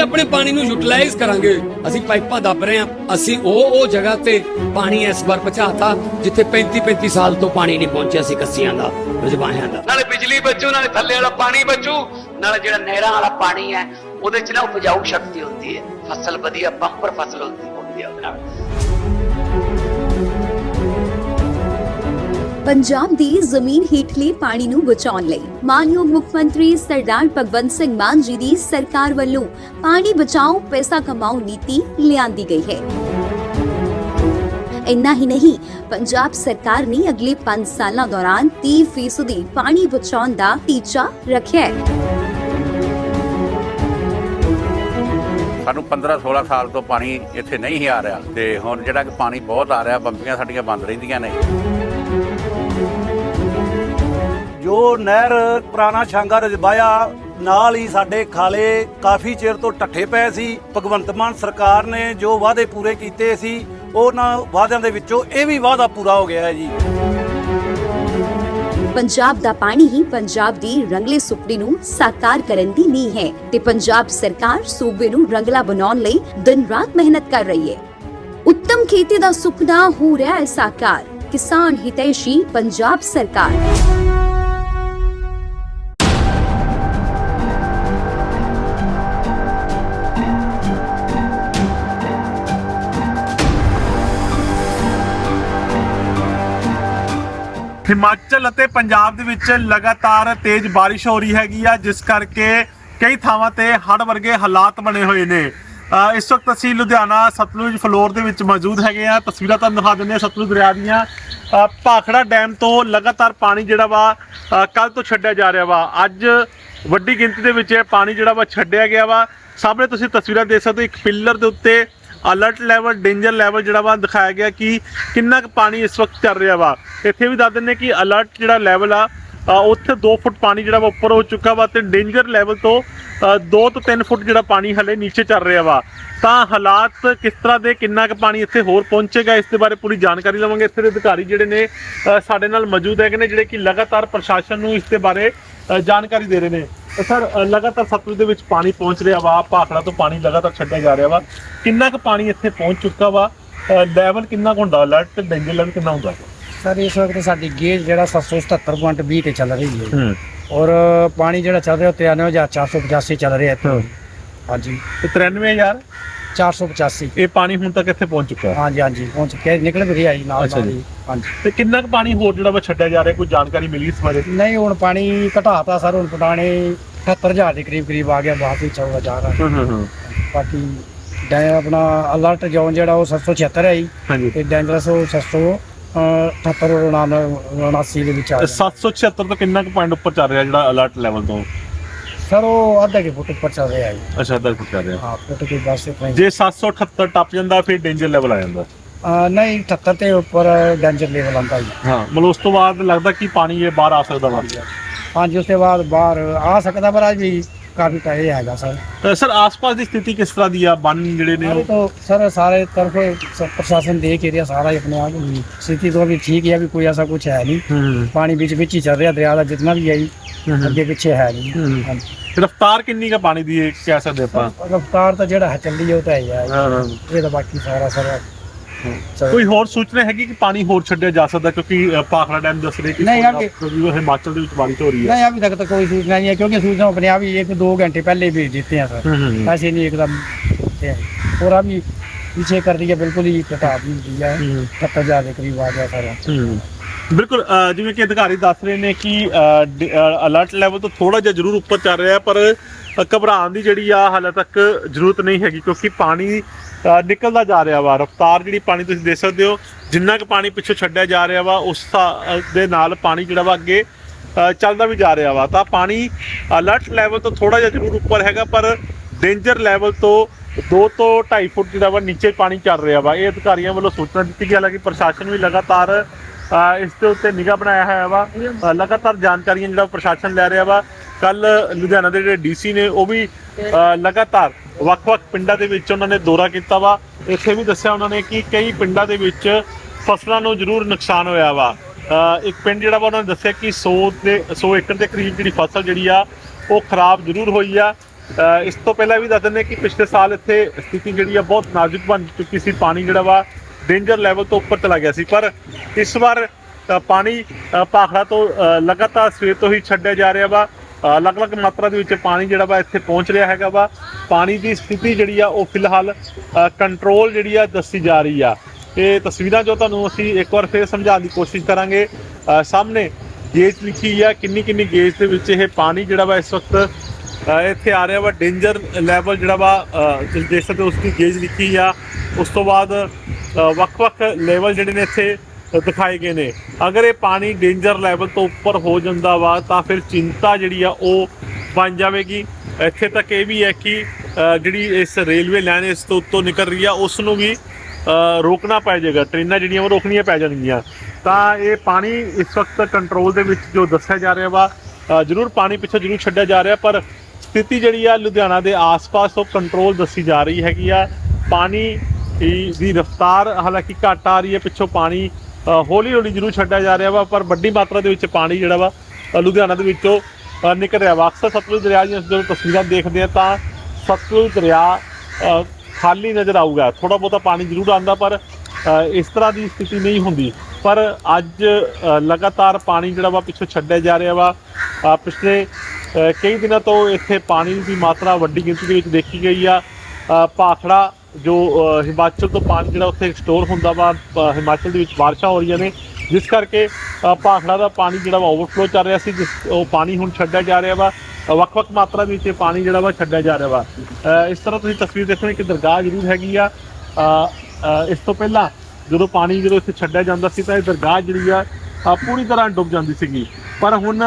ਆਪਣੇ ਪਾਣੀ ਨੂੰ ਯੂਟਿਲਾਈਜ਼ ਕਰਾਂਗੇ। ਅਸੀਂ ਪਾਈਪਾਂ ਦੱਬ ਰਹੇ ਹਾਂ। ਅਸੀਂ ਉਹ ਉਹ ਜਗ੍ਹਾ ਤੇ ਪਾਣੀ ਇਸ ਵਾਰ ਪਹੁੰਚਾਤਾ, ਜਿੱਥੇ 35 35 ਸਾਲ ਤੋਂ ਪਾਣੀ ਨਹੀਂ ਪਹੁੰਚਿਆ ਸੀ ਕੱਸੀਆਂ ਦਾ ਰਜਵਾਹਿਆਂ ਦਾ। ਨਾਲੇ ਬਿਜਲੀ ਬਚੂ, ਨਾਲੇ ਥੱਲੇ ਵਾਲਾ ਪਾਣੀ ਬਚੂ। ਨਾਲੇ ਜਿਹੜਾ ਨਹਿਰਾਂ ਵਾਲਾ ਪਾਣੀ ਹੈ, ਉਹਦੇ ਚ ਨਾ ਉਪਜਾਊ ਸ਼ਕਤੀ ਹੁੰਦੀ ਹੈ। ਫਸਲ ਵਧੀਆ ਬੰਪਰ ਫਸਲ ਹੁੰਦੀ ਹੈ ਉਹਦੇ ਨਾਲ। ਪੰਜਾਬ ਦੀ ਜ਼ਮੀਨ ਹੇਠਲੇ ਪਾਣੀ ਨੂੰ ਬਚਾਉਣ ਲਈ ਮਾਨਯੋਗ ਮੁੱਖ ਮੰਤਰੀ ਸਰਦਾਰ ਭਗਵੰਤ ਸਿੰਘ ਮਾਨ ਜੀ ਦੀ ਸਰਕਾਰ ਵੱਲੋਂ ਪਾਣੀ ਬਚਾਓ, ਪੈਸਾ ਕਮਾਓ ਨੀਤੀ ਲਿਆਂਦੀ ਗਈ ਹੈ। ਇੰਨਾ ਹੀ ਨਹੀਂ, ਪੰਜਾਬ ਸਰਕਾਰ ਨੇ ਅਗਲੇ 5 ਸਾਲਾਂ ਦੌਰਾਨ 30% ਪਾਣੀ ਬਚਾਉਣ ਦਾ ਟੀਚਾ ਰੱਖਿਆ ਹੈ। ਸਾਨੂੰ 15 16 ਸਾਲ ਤੋਂ ਪਾਣੀ ਇੱਥੇ ਨਹੀਂ ਆ ਰਿਹਾ ਤੇ ਹੁਣ ਜਿਹੜਾ ਕਿ ਪਾਣੀ ਬਹੁਤ ਆ ਰਿਹਾ, ਬੰਬੀਆਂ ਸਾਡੀਆਂ ਬੰਦ ਰਹਿੰਦੀਆਂ ਨੇ। ਜੋ ਨਹਿਰ ਪੁਰਾਣਾ ਛਾਂਗਾ ਰਜਬਾਇਆ, ਨਾਲ ਹੀ ਸਾਡੇ ਖਾਲੇ ਕਾਫੀ ਚਿਰ ਤੋਂ ਟੱਠੇ ਪਏ ਸੀ। ਭਗਵੰਤ ਮਾਨ ਸਰਕਾਰ ਨੇ ਜੋ ਵਾਅਦੇ ਪੂਰੇ ਕੀਤੇ ਸੀ, ਉਹਨਾਂ ਵਾਅਦਿਆਂ ਦੇ ਵਿੱਚੋਂ ਇਹ ਵੀ ਵਾਅਦਾ ਪੂਰਾ ਹੋ ਗਿਆ ਹੈ ਜੀ। ਪੰਜਾਬ ਦਾ ਪਾਣੀ ਹੀ ਪੰਜਾਬ ਦੀ ਰੰਗਲੇ ਸੁਪਨੇ ਨੂੰ ਸਾਕਾਰ ਕਰਨ ਦੀ ਨੀਂਹ ਹੈ ਤੇ ਪੰਜਾਬ ਸਰਕਾਰ ਸੂਬੇ ਨੂੰ ਰੰਗਲਾ ਬਣਾਉਣ ਲਈ ਦਿਨ ਰਾਤ ਮਿਹਨਤ ਕਰ ਰਹੀ ਹੈ। ਉੱਤਮ ਖੇਤੀ ਦਾ ਸੁਪਨਾ ਹੋ ਰਿਹਾ ਹੈ ਸਾਕਾਰ। ਕਿਸਾਨ ਹਿਤੈਸ਼ੀ ਪੰਜਾਬ ਸਰਕਾਰ। ਹਿਮਾਚਲ ਅਤੇ ਪੰਜਾਬ ਦੇ ਵਿੱਚ ਲਗਾਤਾਰ ਤੇਜ਼ ਬਾਰਿਸ਼ ਹੋ ਰਹੀ ਹੈਗੀ ਆ, ਜਿਸ ਕਰਕੇ ਕਈ ਥਾਵਾਂ ਤੇ ਹੜ੍ਹ ਵਰਗੇ ਹਾਲਾਤ ਬਣੇ ਹੋਏ ਨੇ। ਇਸ ਵਕਤ ਅਸੀਂ ਲੁਧਿਆਣਾ ਸਤਲੁਜ ਫਲੋਰ ਦੇ ਵਿੱਚ ਮੌਜੂਦ ਹੈਗੇ ਆ। ਤਸਵੀਰਾਂ ਤੁਹਾਨੂੰ ਦਿਖਾ ਦਿੰਦੇ ਆ ਸਤਲੁਜ ਦਰਿਆ ਦੀਆਂ। ਭਾਖੜਾ ਡੈਮ ਤੋਂ ਲਗਾਤਾਰ ਪਾਣੀ ਜਿਹੜਾ ਵਾ ਕੱਲ ਤੋਂ ਛੱਡਿਆ ਜਾ ਰਿਹਾ ਵਾ। ਅੱਜ ਵੱਡੀ ਗਿਣਤੀ ਦੇ ਵਿੱਚ ਇਹ ਪਾਣੀ ਜਿਹੜਾ ਵਾ ਛੱਡਿਆ ਗਿਆ ਵਾ। ਸਾਹਮਣੇ ਤੁਸੀਂ ਤਸਵੀਰਾਂ ਦੇਖ ਸਕਦੇ ਹੋ, ਇੱਕ ਪਿੱਲਰ ਦੇ ਉੱਤੇ ਅਲਰਟ ਲੈਵਲ ਡੇਂਜਰ ਲੈਵਲ ਜਿਹੜਾ ਵਾ ਦਿਖਾਇਆ ਗਿਆ ਕਿ ਕਿੰਨਾ ਕੁ ਪਾਣੀ ਇਸ ਵਕਤ ਚੱਲ ਰਿਹਾ ਵਾ। ਇੱਥੇ ਵੀ ਦੱਸ ਦਿੰਦੇ ਕਿ ਅਲਰਟ ਜਿਹੜਾ ਲੈਵਲ ਆ ਉੱਥੇ 2 ਫੁੱਟ ਪਾਣੀ ਜਿਹੜਾ ਵਾ ਉੱਪਰ ਹੋ ਚੁੱਕਾ ਵਾ ਤੇ ਡੇਂਜਰ ਲੈਵਲ ਤੋਂ 2 ਤੋਂ 3 ਫੁੱਟ ਜਿਹੜਾ ਪਾਣੀ ਹਲੇ ਨੀਚੇ ਚੱਲ ਰਿਹਾ ਵਾ। ਤਾਂ ਹਾਲਾਤ ਕਿਸ ਤਰ੍ਹਾਂ ਦੇ, ਕਿੰਨਾ ਕੁ ਪਾਣੀ ਇੱਥੇ ਹੋਰ ਪਹੁੰਚੇਗਾ, ਇਸ ਦੇ ਬਾਰੇ ਪੂਰੀ ਜਾਣਕਾਰੀ ਲਵਾਂਗੇ। ਇੱਥੇ ਦੇ ਅਧਿਕਾਰੀ ਜਿਹੜੇ ਨੇ ਸਾਡੇ ਨਾਲ ਮੌਜੂਦ ਹੈਗੇ ਨੇ, ਜਿਹੜੇ ਕਿ ਲਗਾਤਾਰ ਪ੍ਰਸ਼ਾਸਨ ਨੂੰ ਇਸ ਦੇ ਬਾਰੇ ਜਾਣਕਾਰੀ ਦੇ ਰਹੇ ਨੇ। ਸਰ ਲਗਾਤਾਰ ਸਤਲੁਜ ਦੇ ਵਿੱਚ ਪਾਣੀ ਪਹੁੰਚ ਰਿਹਾ ਵਾ ਭਾਖੜਾ ਤੋਂ ਪਾਣੀ ਲਗਾਤਾਰ ਛੱਡਿਆ ਜਾ ਰਿਹਾ ਵਾ। ਕਿੰਨਾ ਕੁ ਪਾਣੀ ਇੱਥੇ ਪਹੁੰਚ ਚੁੱਕਾ ਵਾ? ਲੈਵਲ ਕਿੰਨਾ ਕੁ ਹੁੰਦਾ? ਅਲਰਟ ਡੇਂਜਰ ਲੈਵਲ ਕਿੰਨਾ ਹੁੰਦਾ? ਸਰ ਇਸ ਵਕਤ ਸਾਡੀ ਗੇਜ ਜਿਹੜਾ 777.20 ਤੇ ਚੱਲ ਰਹੀ ਹੈ। ਔਰ ਪਾਣੀ ਜਿਹੜਾ ਚੱਲ ਰਿਹਾ ਉਹ 93485 ਚੱਲ ਰਿਹਾ ਇੱਥੇ। ਹਾਂਜੀ। ਤੇ 93000 485 ਇਹ ਪਾਣੀ ਹੁਣ ਤੱਕ ਇੱਥੇ ਪਹੁੰਚ ਚੁੱਕਾ ਹੈ? ਹਾਂਜੀ ਹਾਂਜੀ ਪਹੁੰਚ ਕੇ ਨਿਕਲ ਵੀ ਰਿਹਾ ਜੀ ਨਾਲ ਅੱਛਾ ਨਾਲ ਜੀ। ਹੀ। ਹਾਂਜੀ। ਤੇ ਕਿੰਨਾ ਕੁ ਪਾਣੀ ਹੋਰ ਜਿਹੜਾ ਵਾ ਛੱਡਿਆ ਜਾ ਰਿਹਾ? ਕੋਈ ਜਾਣਕਾਰੀ ਮਿਲੀ ਇਸ ਬਾਰੇ? ਨਹੀਂ ਹੁਣ ਪਾਣੀ ਘਟਾਤਾ ਸਰ ਹੁਣ ਪਟਾਣੇ 78000 ਦੇ ਕਰੀਬ ਕਰੀਬ ਆ ਗਿਆ ਬਾਕੀ ਚੱਲਦਾ ਜਾ ਰਿਹਾ। ਹੂੰ ਹੂੰ ਹੂੰ। ਬਾਕੀ ਡੈ ਆਪਣਾ ਅਲਰਟ ਜ਼ੋਨ ਜਿਹੜਾ ਉਹ 776 ਹੈ ਜੀ। ਹਾਂਜੀ। ਤੇ ਡੈਂਜਰਸ ਉਹ 778 79 ਦੇ ਵਿੱਚ ਆ ਗਿਆ। 776 ਤੋਂ ਕਿੰਨਾ ਕੁ ਪੁਆਇੰਟ ਉੱਪਰ ਚੱਲ ਰਿਹਾ ਜਿਹੜਾ ਅਲਰਟ ਲੈਵਲ ਤੋਂ? ਸਰ ਉਹ ਅੱਧਾ ਕਿ ਫੁੱਟ ਉੱਪਰ ਚੱਲ ਰਿਹਾ ਹੈ ਜੀ। ਅੱਛਾ ਅੱਧਾ ਫੁੱਟ ਚੱਲ ਰਿਹਾ। ਹਾਂ ਫੁੱਟ ਕੇ ਬਸ ਇਤਨਾ ਹੀ ਜੇ 778 ਟੱਪ ਜਾਂਦਾ ਫਿਰ ਡੇਂਜਰ ਲੈਵਲ ਆ ਜਾਂਦਾ। ਨਹੀਂ 78 ਤੇ ਉੱਪਰ ਡੈਂਜਰ ਲੈਵਲ ਆਉਂਦਾ ਜੀ। ਹਾਂ ਮਤਲਬ ਉਸ ਤੋਂ ਬਾਅਦ ਲੱਗਦਾ ਕਿ ਪਾਣੀ ਇਹ ਬਾਹਰ ਆ ਸਕਦਾ ਵਾ। ਹਾਂਜੀ ਉਸ ਤੋਂ ਬਾਅਦ ਬਾਹਰ ਆ ਸਕਦਾ ਪਰ ਅੱਜ ਵੀ ਕਾਫੀ ਟਾਈਮ ਹੈਗਾ ਸਰ ਤਾਂ ਸਰ ਆਸ-ਪਾਸ ਦੀ ਸਥਿਤੀ ਕਿਸ ਤਰ੍ਹਾਂ ਦੀ ਆ ਬੰਨ ਜਿਹੜੇ ਨੇ अभी ਉਹ तो सर सारे तरफ स- प्रशासन देख ही रहा सारा ही अपने आप ही। स्थिति तो अभी ठीक है अभी कोई ऐसा कुछ है नहीं ਹੂੰ पानी बीच बीच ही चल रहा दरिया का जितना भी है ही, ਅੱਗੇ ਪਿੱਛੇ ਹੈ ਨਹੀਂ ਹੂੰ। ਹਾਂਜੀ। ਰਫਤਾਰ ਕਿੰਨੀ ਕਾ ਪਾਣੀ ਦੀ ਇਹ ਕਹਿ ਸਕਦੇ ਆਪਾਂ ਰਫਤਾਰ ਤਾਂ ਜਿਹੜਾ ਹੈ ਚੱਲੀ ਉਹ ਤਾਂ ਹੈ ਹੀ ਹੈ ਹਾਂ ਹਾਂ ਇਹ ਤਾਂ ਬਾਕੀ ਸਾਰਾ ਸਾਰਾ ਚੱਲ- ਕੋਈ ਹੋਰ ਸੂਚਨਾ ਹੈਗੀ ਕਿ ਪਾਣੀ ਹੋਰ ਛੱਡਿਆ ਜਾ ਸਕਦਾ ਕਿਉਂਕਿ ਅ, ਭਾਖੜਾ ਡੈਮ ਦੱਸ ਰਹੇ ਕਿ ਨਹੀਂ, ਸੋਲਾਂ ਅੱਗੇ- ਕਿਉਂਕਿ ਉਹ ਹਿਮਾਚਲ ਦੇ ਵਿੱਚ ਬਾਰਿਸ਼ ਹੋ ਰਹੀ ਹੈ नहीं अभी तक तो कोई सूचना नहीं है क्योंकि सूचना अपने आप ही एक दो घंटे पहले भेज देते हैं सर हम्म, हम्म। ऐसे नहीं एकदम देते हैं और अभी पीछे कर दिया बिल्कुल ही घटा भी दिया है हम्म। सत्तर हजार के करीब आ गया सारा ਹੂੰ ਬਿਲਕੁਲ ਅ, ਜਿਵੇਂ ਕਿ ਅਧਿਕਾਰੀ ਦੱਸ ਰਹੇ ਨੇ ਕਿ ਅਲਰਟ ਲੈਵਲ ਤੋਂ ਥੋੜਾ ਜਿਹਾ ਜ਼ਰੂਰ ਉੱਪਰ ਚੱਲ ਰਿਹਾ ਹੈ, ਪਰ ਅ, ਘਬਰਾਉਣ ਦੀ ਜਿਹੜੀ ਆ ਹਾਲੇ ਤੱਕ ਜ਼ਰੂਰਤ ਨਹੀਂ ਹੈਗੀ ਕਿਉਂਕਿ ਪਾਣੀ ਅ, ਨਿਕਲਦਾ ਜਾ ਰਿਹਾ ਵਾ। ਰਫਤਾਰ ਜਿਹੜੀ ਪਾਣੀ ਤੁਸੀਂ ਦੇਖ ਸਕਦੇ ਹੋ ਜਿੰਨਾ ਕੁ ਪਾਣੀ ਪਿੱਛੋਂ ਛੱਡਿਆ ਜਾ ਰਿਹਾ ਵਾ ਉਸ ਹਿਸਾ- ਦੇ ਨਾਲ ਪਾਣੀ ਜਿਹੜਾ ਵਾ ਅੱਗੇ ਅ, ਚੱਲਦਾ ਵੀ ਜਾ ਰਿਹਾ ਵਾ। ਤਾਂ ਪਾਣੀ ਅਲਰਟ ਲੈਵਲ ਤੋਂ ਥੋੜਾ ਜਿਹਾ ਜ਼ਰੂਰ ਉੱਪਰ ਹੈਗਾ ਪਰ ਡੇਂਜਰ ਲੈਵਲ ਤੋਂ 2 ਤੋਂ 2.5 ਫੁੱਟ ਜਿਹੜਾ ਵਾ ਨੀਚੇ ਪਾਣੀ ਚੱਲ ਰਿਹਾ ਵਾ। ਇਹ ਅਧਿਕਾਰੀਆਂ ਵੱਲੋਂ ਸੂਚਨਾ ਦਿੱਤੀ ਗਈ ਹਾਲਾਂਕਿ ਪ੍ਰਸ਼ਾਸਨ ਵੀ ਲਗਾਤਾਰ ਇਸ ਦੇ ਉੱਤੇ ਨਿਗਾਹ ਬਣਾਇਆ ਹੋਇਆ ਵਾ। ਲਗਾਤਾਰ ਜਾਣਕਾਰੀਆਂ ਜਿਹੜਾ ਪ੍ਰਸ਼ਾਸਨ ਲੈ ਰਿਹਾ ਵਾ ਕੱਲ ਲੁਧਿਆਣਾ ਦੇ ਜਿਹੜੇ ਡੀਸੀ ਨੇ, ਉਹ ਵੀ ਲਗਾਤਾਰ ਵੱਖ-ਵੱਖ ਪਿੰਡਾਂ ਦੇ ਵਿੱਚ ਉਹਨਾਂ ਨੇ ਦੌਰਾ ਕੀਤਾ ਵਾ। ਇੱਥੇ ਵੀ ਦੱਸਿਆ ਉਹਨਾਂ ਨੇ ਕਿ ਕਈ ਪਿੰਡਾਂ ਦੇ ਵਿੱਚ ਫਸਲਾਂ ਨੂੰ ਜ਼ਰੂਰ ਨੁਕਸਾਨ ਹੋਇਆ ਵਾ। ਇੱਕ ਪਿੰਡ ਜਿਹੜਾ ਵਾ, ਉਹਨਾਂ ਨੇ ਦੱਸਿਆ ਕਿ 100 ਦੇ 100 ਏਕੜ ਦੇ ਕਰੀਬ ਜਿਹੜੀ ਫਸਲ ਜਿਹੜੀ ਆ, ਉਹ ਖਰਾਬ ਜ਼ਰੂਰ ਹੋਈ ਆ, ਇਸ ਤੋਂ ਪਹਿਲਾਂ ਵੀ ਦੱਸ ਦਿੰਦੇ ਕਿ ਪਿਛਲੇ ਸਾਲ ਇੱਥੇ ਸਥਿਤੀ ਜਿਹੜੀ ਆ, ਬਹੁਤ ਨਾਜ਼ੁਕ ਬਣ ਚੁੱਕੀ ਸੀ। ਪਾਣੀ ਜਿਹੜਾ ਵਾ ਡੇਂਜਰ ਲੈਵਲ ਤੋਂ ਉੱਪਰ ਚਲਾ ਗਿਆ ਸੀ। ਪਰ ਇਸ ਵਾਰ ਪਾਣੀ ਅ, ਭਾਖੜਾ ਤੋਂ ਲਗਾਤਾਰ ਸਵੇਰ ਤੋਂ ਹੀ ਛੱਡਿਆ ਜਾ ਰਿਹਾ ਵਾ। ਅਲੱਗ-ਅਲੱਗ ਮਾਤਰਾ ਦੇ ਵਿੱਚ ਪਾਣੀ ਜਿਹੜਾ ਵਾ ਇੱਥੇ ਪਹੁੰਚ ਰਿਹਾ ਹੈਗਾ ਵਾ। ਪਾਣੀ ਦੀ ਸਥਿਤੀ ਜਿਹੜੀ ਆ ਉਹ ਫਿਲਹਾਲ ਕੰਟਰੋਲ ਜਿਹੜੀ ਆ ਦੱਸੀ ਜਾ ਰਹੀ ਆ। ਇਹ ਤਸਵੀਰਾਂ ਜੋ ਤੁਹਾਨੂੰ ਅਸੀਂ ਇੱਕ ਵਾਰ ਫੇਰ ਸਮਝਾਉਣ ਦੀ ਕੋਸ਼ਿਸ਼ ਕਰਾਂਗੇ। ਸਾਹਮਣੇ ਗੇਜ ਲਿਖੀ ਆ ਕਿੰਨੀ ਕਿੰਨੀ ਗੇਜ ਦੇ ਵਿੱਚ ਇਹ ਪਾਣੀ ਜਿਹੜਾ ਵਾ ਇਸ ਵਕਤ ਇੱਥੇ ਆ ਰਿਹਾ ਵਾ। ਡੇਂਜਰ ਲੈਵਲ ਜਿਹੜਾ ਵਾ ਅ, ਤੁਸੀਂ ਦੇਖ ਸਕਦੇ ਹੋ ਉਸ ਦੀ ਗੇਜ ਲਿਖੀ ਆ। ਉਸ ਤੋਂ ਬਾਅਦ ਵੱਖ-ਵੱਖ ਲੈਵਲ ਜਿਹੜੇ ਨੇ ਇੱਥੇ ਦਿਖਾਏ ਗਏ ਨੇ। ਅਗਰ ਇਹ ਪਾਣੀ ਡੇਂਜਰ ਲੈਵਲ ਤੋਂ ਉੱਪਰ ਹੋ ਜਾਂਦਾ ਵਾ, ਤਾਂ ਫਿਰ ਚਿੰਤਾ ਜਿਹੜੀ ਆ, ਉਹ ਬਣ ਜਾਵੇਗੀ। ਇੱਥੇ ਤੱਕ ਇਹ ਵੀ ਹੈ ਕਿ ਜਿਹੜੀ ਇਸ ਰੇਲਵੇ ਲਾਈਨ ਇਸ ਤੋਂ ਉੱਤੋਂ ਨਿਕਲ ਰਹੀ ਆ ਉਸ ਨੂੰ ਵੀ ਰੋਕਣਾ ਪੈ ਜਾਏਗਾ। ਟ੍ਰੇਨਾਂ ਜਿਹੜੀਆਂ, ਉਹ ਰੋਕਣੀਆਂ ਪੈ ਜਾਣਗੀਆਂ। ਤਾਂ ਇਹ ਪਾਣੀ ਇਸ ਵਕਤ ਕੰਟਰੋਲ ਦੇ ਵਿੱਚ ਜੋ ਦੱਸਿਆ ਜਾ ਰਿਹਾ ਵਾ ਜ਼ਰੂਰ ਪਾਣੀ ਪਿੱਛੇ ਜ਼ਰੂਰ ਛੱਡਿਆ ਜਾ ਰਿਹਾ, ਪਰ ਸਥਿਤੀ ਜਿਹੜੀ ਆ, ਲੁਧਿਆਣਾ ਦੇ ਆਸ-ਪਾਸ ਉਹ ਕੰਟਰੋਲ ਦੱਸੀ ਜਾ ਰਹੀ ਹੈਗੀ ਆ। ਪਾਣੀ ਦੀ ਦੀ ਰਫ਼ਤਾਰ ਹਾਲਾਂਕਿ ਘੱਟ ਆ ਰਹੀ ਹੈ, ਪਿੱਛੋਂ ਪਾਣੀ ਹੌਲੀ ਹੌਲੀ ਜ਼ਰੂਰ ਛੱਡਿਆ ਜਾ ਰਿਹਾ ਵਾ, ਪਰ ਵੱਡੀ ਮਾਤਰਾ ਦੇ ਵਿੱਚ ਪਾਣੀ ਜਿਹੜਾ ਵਾ ਲੁਧਿਆਣਾ ਦੇ ਵਿੱਚੋਂ ਨਿਕਲ ਰਿਹਾ ਵਾ। ਅਕਸਰ ਸਤਲੁਜ ਦਰਿਆ ਦੀਆਂ ਜਦੋਂ ਤਸਵੀਰਾਂ ਦੇਖਦੇ ਆ ਤਾਂ ਸਤਲੁਜ ਦਰਿਆ ਖਾਲੀ ਨਜ਼ਰ ਆਊਗਾ। ਥੋੜਾ ਬਹੁਤਾ ਪਾਣੀ ਜ਼ਰੂਰ ਆਉਂਦਾ, ਪਰ ਇਸ ਤਰ੍ਹਾਂ ਦੀ ਸਥਿਤੀ ਨਹੀਂ ਹੁੰਦੀ। ਪਰ ਅੱਜ ਲਗਾਤਾਰ ਪਾਣੀ ਜਿਹੜਾ ਵਾ ਪਿੱਛੋਂ ਛੱਡਿਆ ਜਾ ਰਿਹਾ ਵਾ। ਪਿਛਲੇ ਕਈ ਦਿਨਾਂ ਤੋਂ ਇੱਥੇ ਪਾਣੀ ਦੀ ਮਾਤਰਾ ਵੱਡੀ ਗਿਣਤੀ ਦੇ ਵਿੱਚ ਦੇਖੀ ਗਈ ਆ। ਭਾਖੜਾ ਜੋ ਹਿਮਾਚਲ ਤੋਂ ਪਾਣੀ ਜਿਹੜਾ ਉੱਥੇ ਸਟੋਰ ਹੁੰਦਾ ਵਾ ਹਿਮਾਚਲ ਦੇ ਵਿੱਚ ਬਾਰਿਸ਼ਾਂ ਹੋ ਰਹੀਆਂ ਨੇ, ਜਿਸ ਕਰਕੇ ਭਾਖੜਾ ਦਾ ਪਾਣੀ ਜਿਹੜਾ ਵਾ ਓਵਰਫਲੋ ਚੱਲ ਰਿਹਾ ਸੀ, ਜਿਸ, ਉਹ ਪਾਣੀ ਹੁਣ ਛੱਡਿਆ ਜਾ ਰਿਹਾ ਵਾ। ਵੱਖ-ਵੱਖ ਮਾਤਰਾ ਦੇ ਵਿੱਚ ਇਹ ਪਾਣੀ ਜਿਹੜਾ ਵਾ ਛੱਡਿਆ ਜਾ ਰਿਹਾ ਵਾ। ਇਸ ਤਰ੍ਹਾਂ ਤੁਸੀਂ ਤਸਵੀਰ ਦੇਖੋਗੇ ਕਿ ਦਰਗਾਹ ਜ਼ਰੂਰ ਹੈਗੀ ਆ। ਇਸ ਤੋਂ ਪਹਿਲਾਂ ਜਦੋਂ ਪਾਣੀ ਜਦੋਂ ਇੱਥੇ ਛੱਡਿਆ ਜਾਂਦਾ ਸੀ ਤਾਂ ਇਹ ਦਰਗਾਹ ਜਿਹੜੀ ਆ ਪੂਰੀ ਤਰ੍ਹਾਂ ਡੁੱਬ ਜਾਂਦੀ ਸੀਗੀ। ਪਰ ਹੁਣ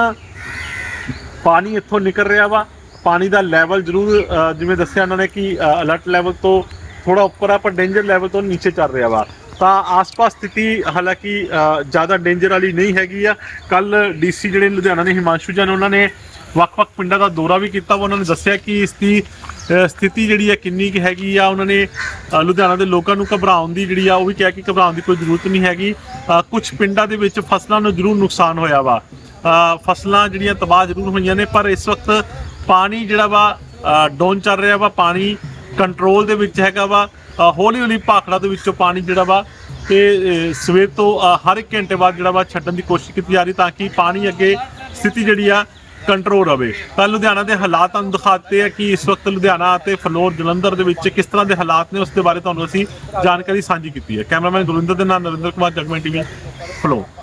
ਪਾਣੀ ਇੱਥੋਂ ਨਿਕਲ ਰਿਹਾ ਵਾ। ਪਾਣੀ ਦਾ ਲੈਵਲ ਜ਼ਰੂਰ ਜਿਵੇਂ ਦੱਸਿਆ ਉਹਨਾਂ ਨੇ ਕਿ ਅਲਰਟ ਲੈਵਲ ਤੋਂ ਥੋੜਾ ਉੱਪਰ ਆ, ਪਰ ਡੇਂਜਰ ਲੈਵਲ ਤੋਂ ਨੀਚੇ ਚੱਲ ਰਿਹਾ ਵਾ। ਤਾਂ ਆਸ-ਪਾਸ ਸਥਿਤੀ ਹਾਲਾਂਕਿ ਜ਼ਿਆਦਾ ਡੇਂਜਰ ਵਾਲੀ ਨਹੀਂ ਹੈਗੀ ਆ। ਕੱਲ ਡੀਸੀ ਜਿਹੜੇ ਲੁਧਿਆਣਾ ਦੇ ਹਿਮਾਂਸ਼ੂ ਜਨ, ਉਹਨਾਂ ਨੇ ਵੱਖ-ਵੱਖ ਪਿੰਡਾਂ ਦਾ ਦੌਰਾ ਵੀ ਕੀਤਾ ਵਾ। ਉਹਨਾਂ ਨੇ ਦੱਸਿਆ ਕਿ ਇਸ ਦੀ ਸਥਿਤੀ ਜਿਹੜੀ ਹੈ ਕਿੰਨੀ ਕੁ ਹੈਗੀ ਆ। ਉਹਨਾਂ ਨੇ ਲੁਧਿਆਣਾ ਦੇ ਲੋਕਾਂ ਨੂੰ ਘਬਰਾਉਣ ਦੀ ਜਿਹੜੀ ਆ, ਉਹ ਵੀ ਕਿਹਾ ਕਿ ਘਬਰਾਉਣ ਦੀ ਕੋਈ ਜ਼ਰੂਰਤ ਨਹੀਂ ਹੈਗੀ। ਕੁਝ ਪਿੰਡਾਂ ਦੇ ਵਿੱਚ ਫਸਲਾਂ ਨੂੰ ਜ਼ਰੂਰ ਨੁਕਸਾਨ ਹੋਇਆ ਵਾ। ਫਸਲਾਂ ਜਿਹੜੀਆਂ ਤਬਾਹ ਜ਼ਰੂਰ ਹੋਈਆਂ ਨੇ, ਪਰ ਇਸ ਵਕਤ ਪਾਣੀ ਜਿਹੜਾ ਵਾ ਡੋਨ ਚੱਲ ਰਿਹਾ ਵਾ। ਪਾਣੀ ਕੰਟਰੋਲ ਦੇ ਵਿੱਚ ਹੈਗਾ ਵਾ ਹੌਲੀ ਹੌਲੀ ਭਾਖੜਾ ਦੇ ਵਿੱਚੋਂ ਪਾਣੀ ਜਿਹੜਾ ਵਾ, ਤੇ ਸਵੇਰ ਤੋਂ ਹਰ ਇੱਕ ਘੰਟੇ ਬਾਅਦ ਜਿਹੜਾ ਵਾ ਛੱਡਣ ਦੀ ਕੋਸ਼ਿਸ਼ ਕੀਤੀ ਜਾ ਰਹੀ ਤਾਂ ਕਿ ਪਾਣੀ ਅੱਗੇ ਸਥਿਤੀ ਜਿਹੜੀ ਆ ਕੰਟਰੋਲ ਰਵੇ। ਤਾਂ ਲੁਧਿਆਣਾ ਦੇ ਹਾਲਾਤ ਤੁਹਾਨੂੰ ਦਿਖਾਤੇ ਆ ਕਿ ਇਸ ਵਕਤ ਲੁਧਿਆਣਾ ਅਤੇ ਫਲੋਰ ਜਲੰਧਰ ਦੇ ਵਿੱਚ ਕਿਸ ਤਰ੍ਹਾਂ ਦੇ ਹਾਲਾਤ ਨੇ, ਉਸ ਦੇ ਬਾਰੇ ਤੁਹਾਨੂੰ ਅਸੀਂ ਜਾਣਕਾਰੀ ਸਾਂਝੀ ਕੀਤੀ ਹੈ। ਕੈਮਰਾਮੈਨ ਗੁਰਿੰਦਰ ਦੇ ਨਾਲ ਨਰਿੰਦਰ ਕੁਮਾਰ, ਜਗਮਨ ਟੀਵੀ, ਫਲੋਰ।